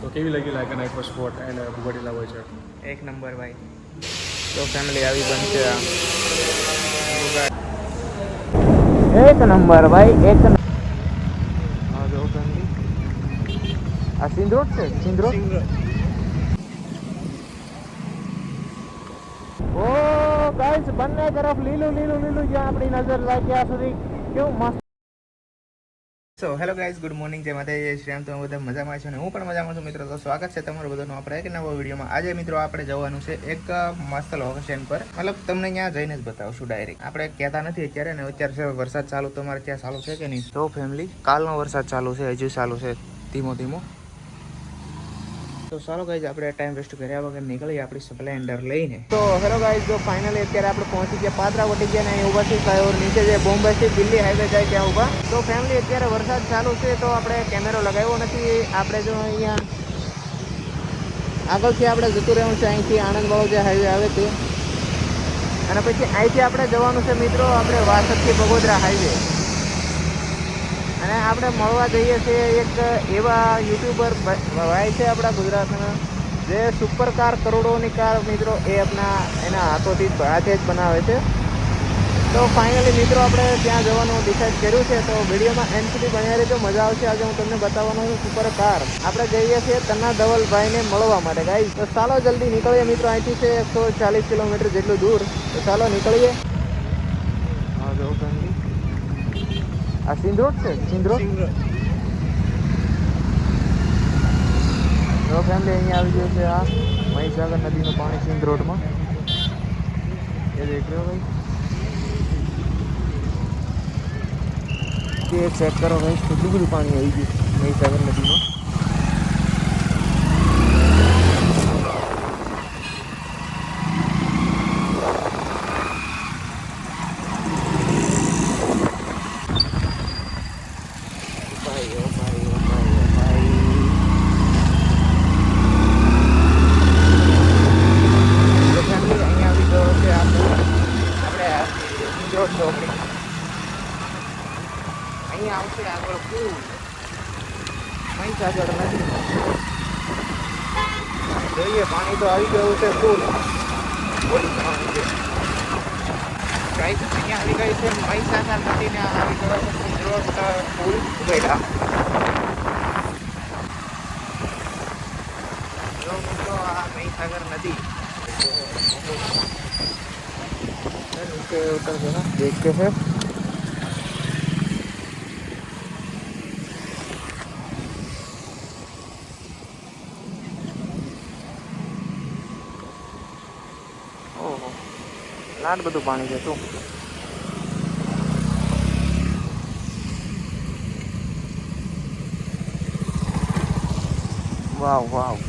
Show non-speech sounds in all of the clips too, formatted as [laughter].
તો કેવી લાગી લાઈક નાઇટ પર સ્પોટ એન્ડ ભૂગોડીલા હોય છે? એક નંબર ભાઈ. તો ફેમિલી આવી બનશે આ. એક નંબર ભાઈ એક આ સિંધરોડ છે? સિંધરોડ ઓ ગાઈસ બંને તરફ લીલું લીલું લીલું જ્યાં આપણી નજર જાય ત્યાં સુધી. કેવું મસ્ત so hello guys good morning જય માતા જય શ્રી રામ, તમે બધા મજામાં છો અને હું પણ મજામાં છું મિત્રો, તો સ્વાગત છે તમારું બધાનું આપણે એક નવા વિડીયોમાં. આજે મિત્રો આપણે જવાનું છે એક મસ્ત લોકેશન પર. મતલબ તમને ત્યાં જઈને જ બતાવશું ડાયરેક્ટ આપણે કહેતા નથી અત્યારે ને અત્યારે વરસાદ ચાલુ, તમારે ત્યાં ચાલુ છે કે નહીં? તો ફેમિલી કાલનો વરસાદ ચાલુ છે, હજુ ચાલુ છે, ધીમો ધીમો. તો ચાલો ગાઈઝ આપણે ટાઈમ વેસ્ટ કર્યા વગર નીકળીએ આપણી સ્પ્લેન્ડર લઈને. તો હેલો ગાઈઝ જો ફાઇનલી અત્યારે આપણે પહોંચી ગયા પાત્રા વટી ગયા ને અહીં છે ફ્લાયઓવર નીચે જે બોમ્બે છે, દિલ્હી હાઈવે જાય ત્યાં ઊભા તો ફેમિલી અત્યારે વરસાદ ચાલુ છે, તો આપણે કેમેરો લગાવ્યો નથી. આપણે જો અહીંયા આગળથી આપણે જતું રહેવું છે, અહીંથી આણંદવાળો જે હાઈવે આવે તે. અને પછી અહીંથી આપણે જવાનું છે, મિત્રો, આપણે વાસદથી બગોદરા હાઈવે અને આપણે મળવા જઈએ છીએ એક એવા યુટ્યુબર ભાઈ છે આપણા ગુજરાતના. જે સુપર કાર કરોડોની કાર મિત્રો એ આપણા, એના હાથોથી જ, હાથે જ બનાવે છે. તો ફાઇનલી મિત્રો આપણે ત્યાં જવાનું ડિસાઇડ કર્યું છે. તો વિડીયોમાં એમ સુધી બન્યા રહેજો. મજા આવશે. આજે હું તમને બતાવવાનો છું સુપર કાર આપણે જઈએ છીએ તન્ના ધવલભાઈને મળવા માટે. ગાઈ તો ચાલો જલ્દી નીકળીએ મિત્રો. અહીંથી છે એકસો ચાલીસ કિલોમીટર જેટલું દૂર. તો ચાલો નીકળીએ હા જો ફેમિલી આ સિંધરોડ છે સિંધરોડ તો ફેમિલી અહીંયા આવી ગયું છે આ મહીસાગર નદીનું પાણી સિંધ રોડમાં એ દેખ રહ્યો ભાઈ ચેક કરો ભાઈ કેટલું બધું પાણી આવી ગયું મહીસાગર નદીમાં ભાઈ ઓ ભાઈ ઓ ભાઈ ઓ ભાઈ તો ફેમિલી અહીંયા આવી ગયો છે આપણે આપણે જો ચોકડી અહીંયા આવશે આગળ પૂલ મહીસાગર નદી જોઈએ પાણી તો આવી ગયું છે ફૂલ પાણી છે ગાઈસ અહીંયા આવી ગઈ છે મહીસાગર નદીને આવી ગયો છે સિંધરોડ પુલ ઉભેડા જો મિત્રો આ મહીસાગર નદી नीचे उतर गया ना देखते हैं ઓહો લાટ બધું પાણી છે શું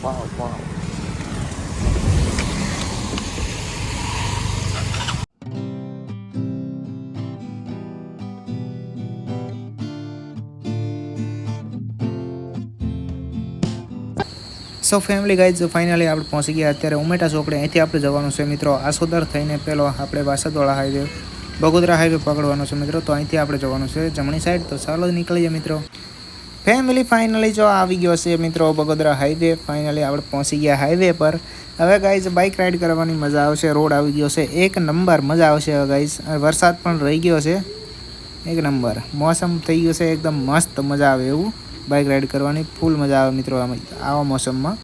Wow wow so family guys finally આપણે પહોંચી ગયા. અત્યારે ઉમેટા ચોકડે અહીંથી આપણે જવાનું છે મિત્રો. આસોદર થઈને પેલો આપણે વાસદવાળા હાઈવે બગોદરા હાઈવે પકડવાનો છે મિત્રો. તો અહીંથી આપણે જવાનું છે જમણી સાઈડ તો ચાલો નીકળીએ મિત્રો. ફેમિલી ફાઇનલી જો આવી ગયો છે મિત્રો, બગોદરા હાઈવે ફાઇનલી આપણે પહોંચી ગયા હાઈવે પર. હવે ગાઈઝ બાઇક રાઈડ કરવાની મજા આવશે રોડ આવી ગયો છે. એક નંબર મજા આવશે હવે ગાઈઝ વરસાદ પણ રહી ગયો છે. એક નંબર મોસમ થઈ ગયું છે, એકદમ મસ્ત મજા આવે એવું. બાઇક રાઈડ કરવાની ફૂલ મજા આવે મિત્રો આવા મોસમમાં.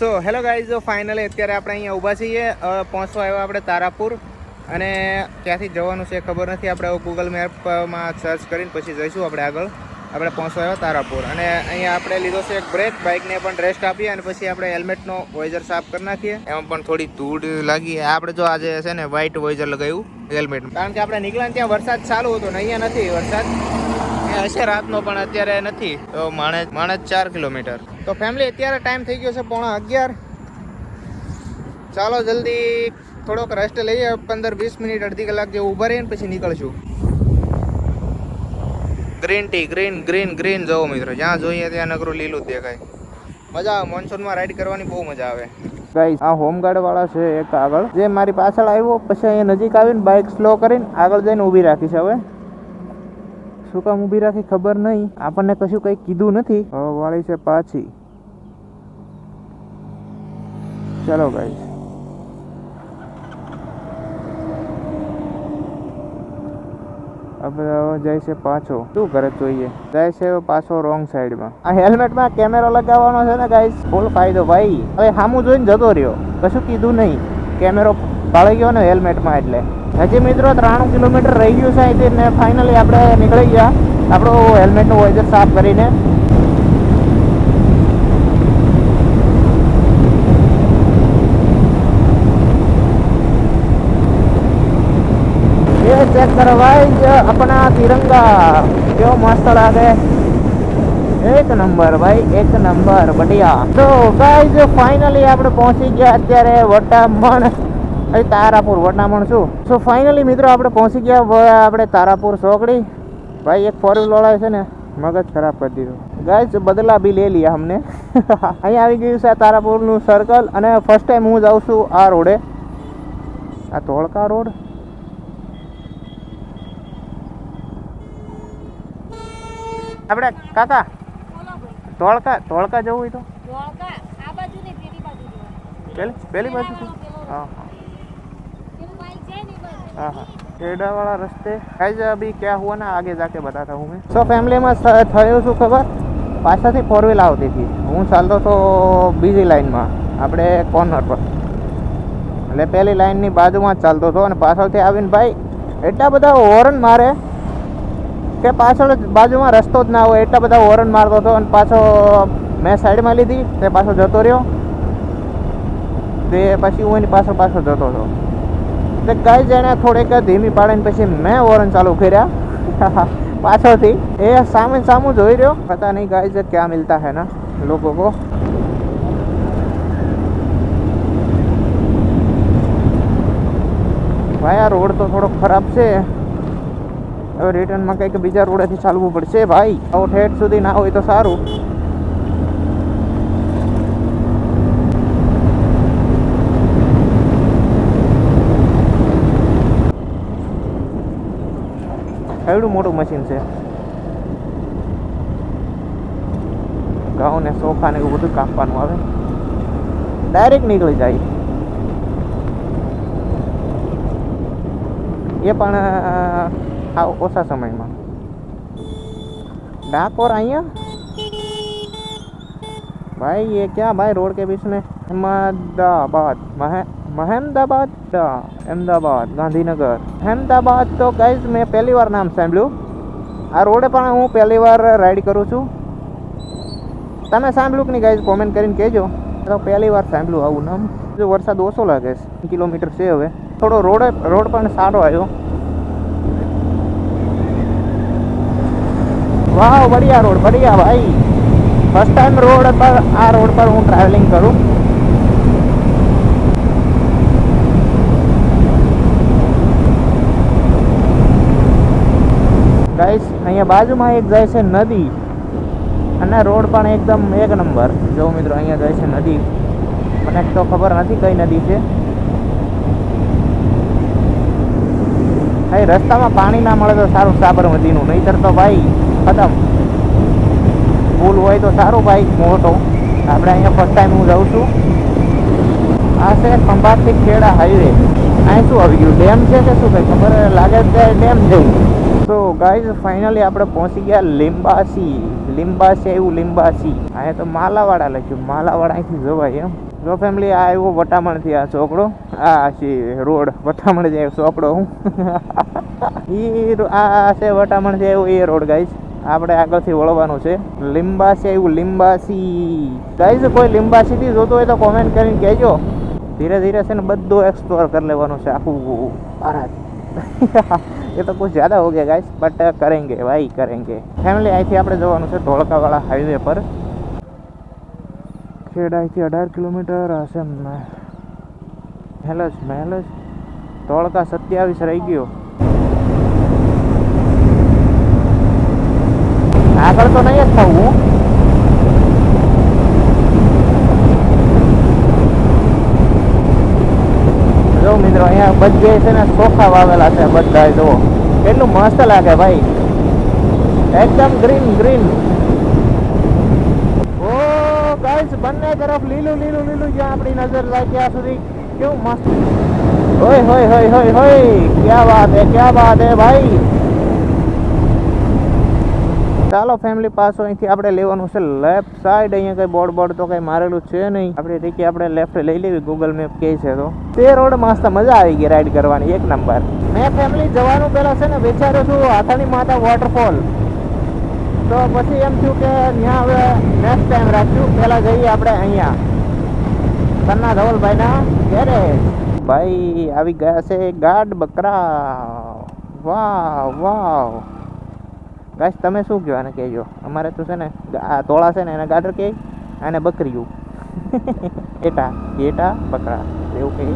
તો હેલો ગાઈઝ, જો ફાઇનલી અત્યારે આપણે અહીંયા ઊભા છીએ પહોંચવા આવ્યા આપણે તારાપુર. અને ક્યાંથી જવાનું છે ખબર નથી, આપણે ગૂગલ મેપમાં સર્ચ કરીને પછી જઈશું આપણે આગળ. આપણે પહોંચવા આવ્યા તારાપુર. અને અહીંયા આપણે લીધો છે એક બ્રેક બાઇકને પણ રેસ્ટ આપીએ અને પછી આપણે હેલ્મેટનો વોઇઝર સાફ કરી નાખીએ. એમાં પણ થોડી ધૂળ લાગી. આપણે જો આજે છે ને વ્હાઇટ વોઇઝર લગાવ્યું હેલ્મેટ કારણ કે આપણે નીકળ્યા ત્યાં વરસાદ ચાલુ હતો ને અહીંયા નથી વરસાદ. હશે રાતનો પણ અત્યારે નથી. તો માણસ માણેજ ચાર કિલોમીટર. તો ફેમિલી અત્યારે ટાઈમ થઈ ગયો છે પોણા અગિયાર. ચાલો જલ્દી થોડોક રેસ્ટ લઈએ, પંદર વીસ મિનિટ અડધી કલાક જેવું ઊભા રહીને પછી નીકળશું. Green tea green green green જવો મિત્રો, જ્યાં જોઈએ ત્યાં નકરું લીલું દેખાય. મજા આવે મોન્સૂનમાં રાઈડ કરવાની બહુ મજા આવે. ગાઈસ આ હોમગાર્ડ વાળા છે એક આગળ. જે મારી પાછળ આવ્યો, પછી અહીંયા નજીક આવીને બાઇક સ્લો કરીને આગળ જઈને ઊભી રાખી છે હવે. શું કામ ઊભી રાખી ખબર નહીં. આપણને કશું કંઈ કીધું નથી. હવે વાળી છે પાછી. ચાલો ગાઈસ હવે જાય છે પાછો. શું કરે જોઈએ? જાય છે પાછો રોંગ સાઈડમાં આ હેલ્મેટમાં કેમેરો લગાવવાનો છે ને ગાઈસ ફૂલ ફાયદો ભાઈ. હવે સામું જોઈને જતો રહ્યો. કશું કીધું નહીં. કેમેરો પાળી ગયો ને હેલ્મેટમાં એટલે હજી મિત્રો ત્રાણું કિલોમીટર રહી ગયું છે અહીંથી ને ફાઇનલી આપણે નીકળી ગયા આપણું હેલ્મેટનું વોઇઝર સાફ કરીને ये चेक करो भाई जो अपना तिरंगा क्यों मस्त लागे એક નંબર ભાઈ એક નંબર બઢિયા તો ગાઈઝ ફાઇનલી આપણે પહોંચી ગયા અત્યારે વટામણ અહીં તારાપુર વટામણ શું સો ફાઇનલી મિત્રો આપણે પહોંચી ગયા. આપણે તારાપુર સોકડી. ભાઈ એક ફોર વ્હીલ વાળા છે ને મગજ ખરાબ કરી દીધું. ગાય બદલા બી લે લીયા અમને. [laughs] અહીંયા આવી ગયું છે તારાપુરનું સર્કલ અને ફર્સ્ટ ટાઈમ હું જાઉં છું આ રોડે. આ ધોળકા રોડ. આપણે કાકા ધોળકા ધોળકા જવું હોય તો? પેલી બાજુ પેલી પેલી બાજુ છે? હા હા પેલું બાઈક જાય ને એ બાજુ. हाँ हाँ खेड़ा वाला रास्ते गाइस अभी क्या हुआ ना आगे जाके बताता हूँ मैं સો ફેમિલીમાં થયું શું ખબર પાછળથી ફોર વ્હીલ આવતી હતી હું ચાલતો તો બીજી લાઈનમાં આપણે કોર્નર પર એટલે પહેલી લાઈનની બાજુમાં જ ચાલતો હતો અને પાછળથી આવીને ભાઈ એટલા બધા હોર્ન મારે કે પાછળ જ બાજુમાં રસ્તો જ ના હોય એટલા બધા હોર્ન મારતો હતો અને પાછો મેં સાઈડમાં લીધી તે પાછો જતો રહ્યો તે પછી હું એની પાછળ પાછળ જતો હતો એટલે કઈ જણે થોડીક ધીમી પાડીને પછી મેં હોર્ન ચાલુ કર્યા. [laughs] પાછળથી એ સામે સામું જોઈ રહ્યો. પતા નહીં ગાય છે ક્યાં મિલતા હે ના? લોકો કો ભાઈ, આ રોડ તો થોડો ખરાબ છે. હવે રિટર્નમાં કંઈક બીજા રોડેથી ચાલવું પડશે ભાઈ. આવો ઠેઠ સુધી ના હોય તો સારું. એવડું મોટું મશીન છે ઘઉં ને સોફા ને એવું બધું કાપવાનું આવે ડાયરેક્ટ નીકળી જાય એ પણ આ ઓછા સમયમાં ડાકોર અહીંયા भाई ये क्या भाई रोड के बीच में अहमदाबाद मह મહેમદાબાદ અહેમદાબાદ ગાંધીનગર. અહેમદાબાદ તો ગાઈઝ મેં પહેલી વાર નામ સાંભળ્યું. આ રોડે પણ હું પહેલી વાર રાઈડ કરું છું. તમે સાંભળ્યું કે નહીં ગાઈઝ કોમેન્ટ કરીને કહેજો. તો પહેલી વાર સાંભળ્યું આવું નામ. જો વરસાદ ઓછો લાગે છે, કિલોમીટર છે હવે. થોડો રોડ રોડ પણ સારો આવ્યો. વાહ બઢિયા રોડ બઢિયા ભાઈ. ફર્સ્ટ ટાઈમ રોડ પર, આ રોડ પર હું ટ્રાવેલિંગ કરું. બાજુમાં એક જાય છે નદી અને રોડ પણ એકદમ એક નંબર. જો મિત્રો અહીંયા જાય છે નદી, મને તો ખબર નથી કઈ નદી છે. ભાઈ, રસ્તામાં પાણી ના મળે તો સારું સાબરમતીનું, નહીતર તો ભાઈ, ખતમ. પુલ હોય તો સારું ભાઈ, મોટો. આપણે અહીંયા ફર્સ્ટ ટાઈમ હું જાઉં છું. આ છે ખંભાતથી ખેડા હાઈવે અહીં શું આવી ગયું? ડેમ છે કે શું કંઈ ખબર? લાગે છે ડેમ જેવું તો ગાઈઝ ફાઇનલી આપણે પહોંચી ગયા લીંબાસી. લીંબાસી આવ્યું, લીંબાસી. અહીંયા તો માલાવાડા લખ્યું માલાવાડા અહીંથી જવાય એમ. જો ફેમિલી આ આવ્યો વટામણથી આ ચોકડો. આ છે રોડ વટામણ આવ્યો ચોકડો હું. [laughs] એ આ છે વટામણથી આવ્યો એ રોડ ગાઈઝ આપણે આગળથી વળવાનું છે. લીંબાસી આવ્યું, લીંબાસી. ગાઈઝ કોઈ લીંબાસીથી જોતો હોય તો કોમેન્ટ કરીને કહેજો. ધીરે ધીરે છે ને બધું એક્સપ્લોર કરી લેવાનું છે આખું ભારત. [laughs] ये तो कुछ ज़्यादा हो गया गाइस बट करेंगे भाई करेंगे ફેમિલી અહીંથી આપણે જવાનું છે ધોળકાવાળા હાઈવે પર ખેડ અહીંથી અઢાર કિલોમીટર હશે ને મહેલ જ મહેલ જ ધોળકા સત્યાવીસ રહી ગયો આગળ તો નહીં જ થવું મિત્રો, અહીંયા બધે છે ને સોફા વાવેલા છે બધા જુઓ. કેટલું મસ્ત લાગે ભાઈ. એકદમ ગ્રીન ગ્રીન ઓ ગાઈસ બંને તરફ લીલું લીલું લીલું જ્યાં આપણી નજર જાય ત્યાં સુધી કેવું મસ્ત. હોય હોય હોય હોય હોય. ક્યાં વાત હે, ક્યાં વાત હે, ભાઈ? ચાલો ફેમિલી પાસ અહીંથી આપણે લેવાનું છે લેફ્ટ સાઈડ અહીંયા કઈ બોર્ડ બોર્ડ તો કઈ મારેલું છે નહીં. આપણે ટીકી આપણે લેફ્ટ લઈ લેવી. ગૂગલ મેપ કહે છે તો. તે રોડ મસ્ત મજા આવી ગઈ રાઈડ કરવાની, એક નંબર. મેં ફેમિલી જવાનું પહેલાં છે ને વિચાર્યું છું હાથાની માતા વોટરફોલ તો પછી એમ થયું કે ત્યાં હવે નેક્સ્ટ ટાઈમ રાખ્યું પહેલાં જઈએ આપણે અહીંયા. કન્ના ધવલભાઈના ઘેરે. ભાઈ આવી ગયા છે ગાઢ બકરા. વાવ વાવ. ગાઈસ તમે શું કહો આને કહેજો. અમારે તો છે ને, આ તોળા છે ને, એને ગાડર કહે અને બકરીયું એટા [laughs] એટા બકરા. એવું કહે.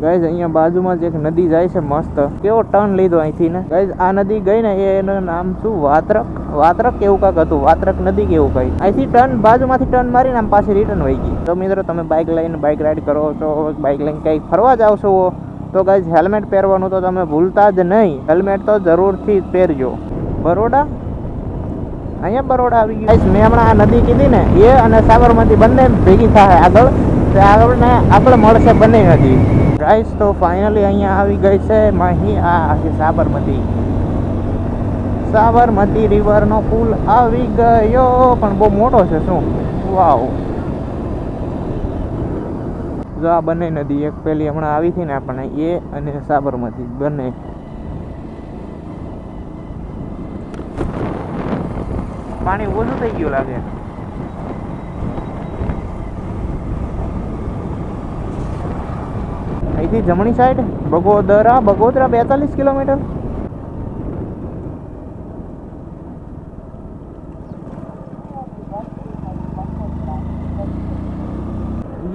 ગાઈઝ અહીંયા બાજુમાં જ એક નદી જાય છે મસ્ત. કેવો ટર્ન લીધો અહીંથી ને. ગાઈઝ આ નદી ગઈ ને, એનું નામ શું? વાત્રક? વાત્રક કેવું કાંક હતું? વાત્રક નદી કેવું કઈ? અહીંથી ટર્ન, બાજુમાંથી ટર્ન મારીને આમ પાછી રિટર્ન વહી ગઈ. તો મિત્રો, તમે બાઇક લઈને બાઇક રાઈડ કરો છો બાઇક લઈને કંઈક ફરવા જાવ છો, તો ગાઈઝ હેલ્મેટ પહેરવાનું તો તમે ભૂલતા જ નહીં. હેલ્મેટ તો જરૂરથી પહેરજો. બરોડા? અહીંયા બરોડા આવી ગયું. મેં હમણાં આ નદી કીધી ને, એ અને સાબરમતી બંને ભેગી થાય આગળ. તો આગળ ને આગળ મળશે બંને નદી. ગાઈસ તો ફાઇનલી અહીંયા આવી ગઈ છે માહી, આ છે સાબરમતી. સાબરમતી રિવરનો પુલ આવી ગયો, પણ બહુ મોટો છે શું? વાવ જો આ બંને નદી એક પેલી હમણાં આવી હતી ને આપણને, એ અને સાબરમતી બંને. પાણી ઓછું થઈ ગયું લાગે. અહીંથી જમણી સાઈડ બગોદરા બગોદરા બેતાલીસ કિલોમીટર.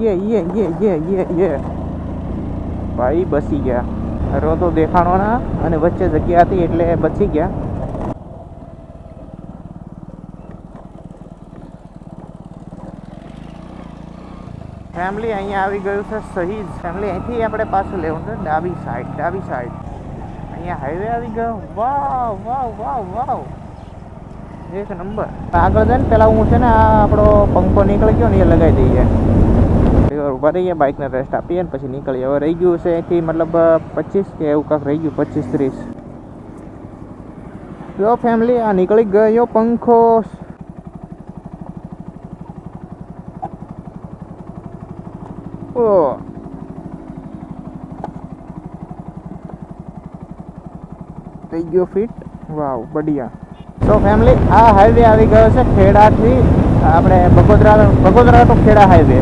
યે યે યે યે યે યે. ભાઈ બસી ગયા. રોતો દેખાણો ના, અને વચ્ચે જગ્યા હતી એટલે બચી ગયા. ફેમિલી અહીંયા આવી ગયું છે શહીદ ફેમિલી અહીંથી આપણે પાછું લેવું છે, ડાબી સાઈડ ડાબી સાઈડ અહીંયા હાઈવે આવી ગયો. વાવ વાવ વાવ વાવ. એક નંબર આગળ જઈને પેલા હું છે ને આ આપણો પંખો નીકળી ગયો ને એ લગાવી દઈએ. ઊભા રહીએ બાઇકને રેસ્ટ આપીએ ને પછી નીકળીએ. હવે રહી ગયું છે અહીંથી મતલબ પચીસ કે એવું કાંક રહી ગયું, પચીસ, ત્રીસ. જો ફેમિલી આ નીકળી ગયો પંખો ઓ થઈ ગયો ફિટ વાવ, બઢિયા. તો ફેમિલી આ હાઈવે આવી ગયો છે ખેડાથી, આપણે બગોદરા બગોદરા તો ખેડા હાઈવે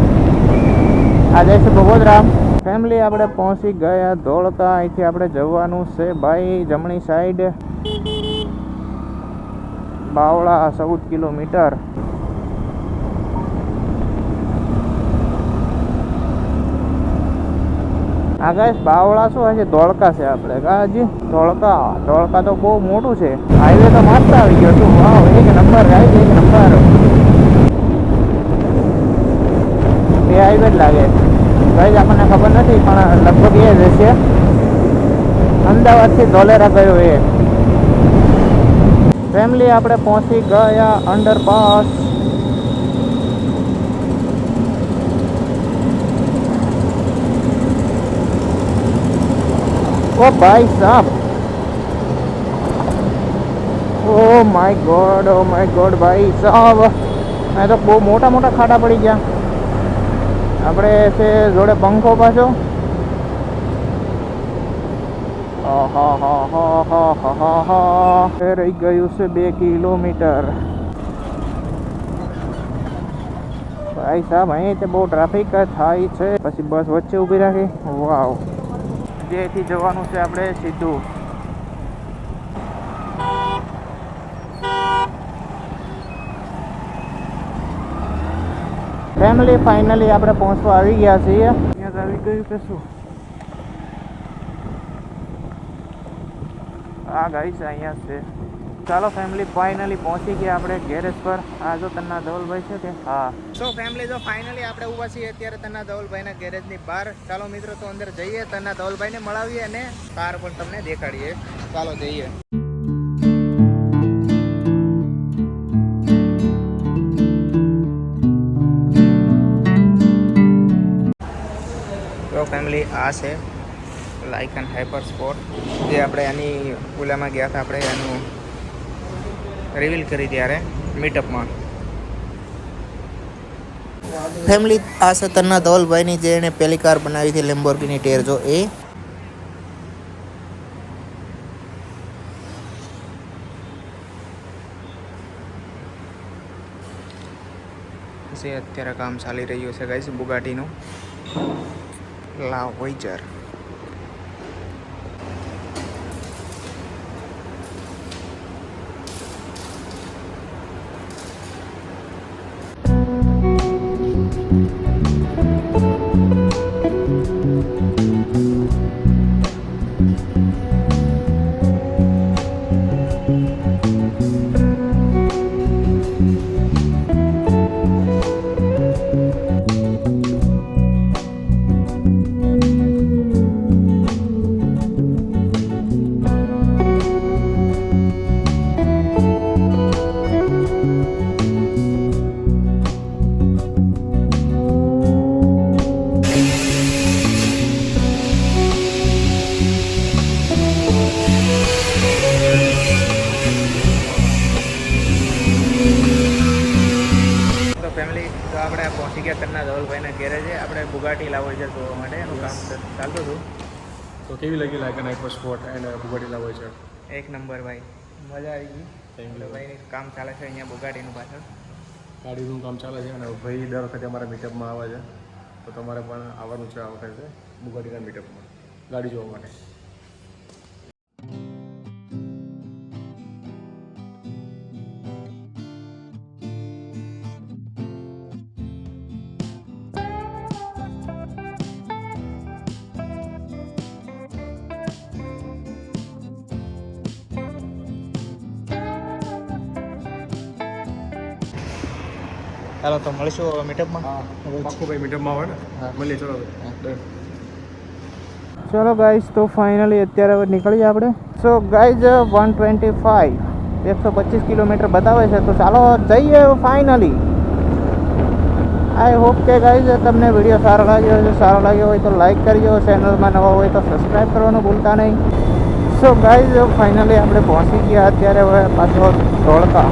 આ જાય છે બગોદરા ફેમિલી આપણે પહોંચી ગયા, ધોળકા, અહીંથી આપણે જવાનું છે ભાઈ, જમણી સાઈડ બાવળા, ચૌદ કિલોમીટર. આ ગાઈસ બાવળા શું હશે? ધોળકા છે આપણે. કાજી ધોળકા ધોળકા તો બહુ મોટું છે. હાઈવે તો મસ્ત આવી ગયો તું વાવ, એક નંબર ગાઈસ એક નંબર. બે હાઈવે જ લાગે. ગાઈસ, આપણને ખબર નથી, પણ લગભગ એ જ હશે. અમદાવાદથી ધોલેરા ગયો એ. ફેમિલી આપણે પહોંચી ગયા underpass ओ भाई साहब oh my god oh my god ભાઈ સાહેબ આ તો બહુ મોટા મોટા ખાડા પડી ગયા આપણે છે જોડે પંખો પાછો આહાહાહાહાહા. રહી ગયું છે બે કિલોમીટર ભાઈ સાહેબ અહીં તે બહુ ટ્રાફિક થાય છે પછી બસ વચ્ચે ઊભી રાખી વાવ જે જવાનું છે આપણે સીધું. ફેમિલી ફાઇનલી આપણે પહોંચવા આવી ગયા છીએ. યાદ આવી ગયું કે શું? આ ગાઈસ અહીંયા છે. ચાલો ફેમિલી ફાઇનલી પહોંચી ગયા આપણે ગેરેજ પર. આ જો તન્ના ધવલભાઈ છે કે હા. સો ફેમિલી જો ફાઇનલી આપણે ઊભા છીએ, અત્યારે તન્ના ધવલભાઈના ગેરેજની બહાર. ચાલો મિત્રો, તો અંદર જઈએ, તન્ના ધવલભાઈને મળાવીએ અને કાર પણ તમને દેખાડીએ. ચાલો જઈએ. તો ફેમિલી આ છે લાઇક એન્ડ હાઈપર સ્પોર્ટ જે આપણે એની ઓલામાં ગયા હતા આપણે, એનું રિવીલ કરી ત્યારે મીટઅપમાં ફેમિલી આ સતરના ધવલભાઈની જે એણે પહેલી કાર બનાવી હતી લેમ્બોર્ગીની ટેરજો એ. અત્યારે કામ ચાલી રહ્યું છે ગાઈસ બુગાટીનું. લા વોઈચર તન્ના ધવલભાઈના ગેરેજે આપણે બુગાટી લાવો છે જોવા માટે. એનું કામ ચાલતું હતું તો કેવી લાગી like and hyper sport and બુગાડી લાવો છે? એક નંબર ભાઈ. મજા આવી ગઈ. ભાઈ કામ ચાલે છે અહીંયા બુગાટીનું પાછળ. ગાડીનું કામ ચાલે છે અને ભાઈ દર વખતે અમારા મીટઅપમાં આવે છે. તો તમારે પણ આવવાનું છે આ વખતે બુગાડીના મીટઅપમાં ગાડી જોવા માટે. ચાલો તો મળીશું મીટઅપમાં ભાઈ મીટઅપમાં આવે ને મળીએ ચલો ચલો ગાઈઝ તો ફાઇનલી અત્યારે હવે નીકળીએ આપણે. So guys one twenty five એકસો પચીસ કિલોમીટર બતાવે છે. તો ચાલો જઈએ ફાઇનલી આઈ હોપ કે ગાઈઝ તમને વીડિયો સારો લાગ્યો હોય સારો લાગ્યો હોય તો લાઈક કરજો. ચેનલમાં નવા હોય તો સબસ્ક્રાઈબ કરવાનું ભૂલતા નહીં. સો ગાઈઝ ફાઇનલી આપણે પહોંચી ગયા અત્યારે હવે પાછો ધોળકા.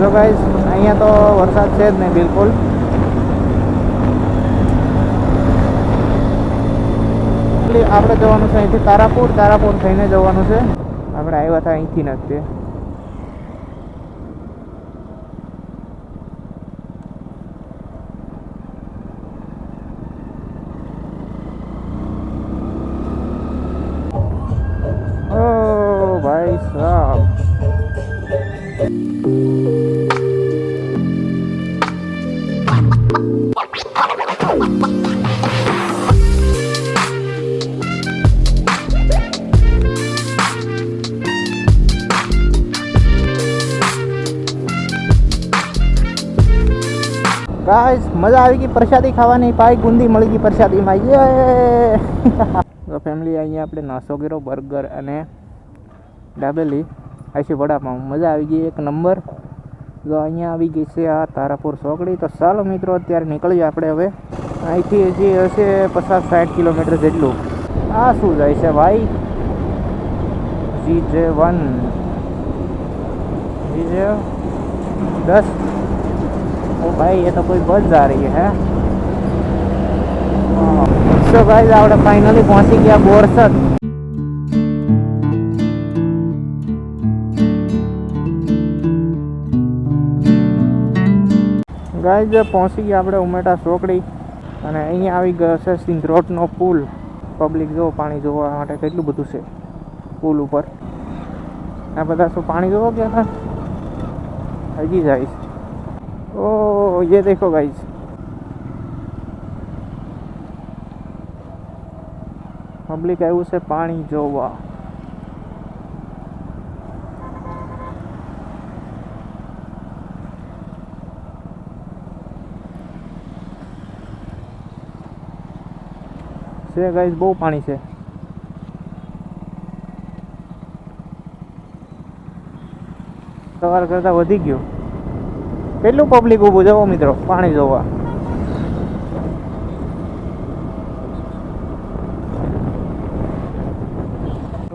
જો ગાઈઝ અહીંયા તો વરસાદ છે જ નહીં બિલકુલ. આપણે જવાનું છે અહીંથી તારાપુર. તારાપુર થઈને જવાનું છે. આપણે આવ્યા હતા અહીંથી નથી ગાઈસ મજા આવી ગઈ પ્રસાદી ખાવાની. પાઈ ગુંદી મળી ગઈ પ્રસાદીમાં. યે [laughs] તો ફેમિલી અહીંયા આપણે નાસ્તો કર્યો, બર્ગર અને દાબેલી. આઈસી વડાપાઉં. મજા આવી ગઈ. એક નંબર. તો અહીંયા આવી ગઈ છે આ તારાપુર સોકડી તો ચાલો મિત્રો, અત્યારે નીકળીએ આપણે હવે. અહીંથી હજી હશે પચાસ સાઠ કિલોમીટર જેટલું. આ શું જાય છે ભાઈ? જી જે વન. જી જે દસ. ओ भाई ये तो कोई बस जा रही है सो गाइस આપણે ફાઇનલી પહોંચી ગયા બોરસદ ગાઈઝ પહોંચી ગયા આપણે ઉમેટા ચોકડી અને અહીંયા આવી ગયો છે સિંધરોટનો પુલ પબ્લિક જો પાણી જોવા માટે કેટલું બધું છે પુલ ઉપર આ બધા શું પાણી જોવા ગયા હતા હજી જાય છે ओ, ये देखो गाइस पब्लिक है उसे पानी जो हुआ से गाइस बहुत पानी से। सवार करता वधी गयो। કેટલું પબ્લિક ઊભું જવો મિત્રો? પાણી જોવા.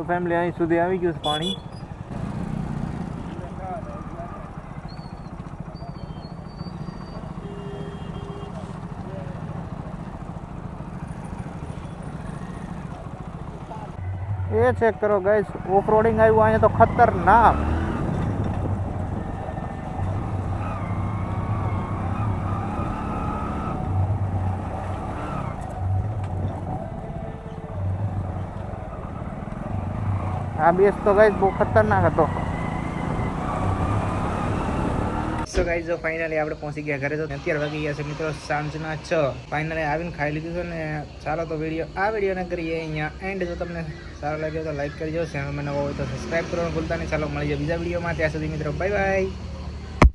ફેમિલી અહીં સુધી આવી ગયું છે પાણી. એ ચેક કરો ગાઈસ ઓફ રોડિંગ આવ્યું, અહીંયા તો ખતરનાક. આ બેસ તો ગાઈઝ બહુ ખતરનાક હતો. સો ગાઈઝ જો ફાઇનલી આપણે પહોંચી ગયા ઘરે, તો અત્યારે વાગી ગયા છે મિત્રો સાંજના છ. ફાઇનલી આવીને ખાઈ લીધું છે ને ચાલો તો વીડિયો આ વિડીયોને કરીએ અહીંયા એન્ડ જો તમને સારો લાગ્યો તો લાઈક કરજો. ચેનલમાં નવો હોય તો સબસ્ક્રાઈબ કરવાનું ભૂલતા નહીં. ચાલો મળી જાય બીજા વિડીયોમાં ત્યાં સુધી મિત્રો બાય બાય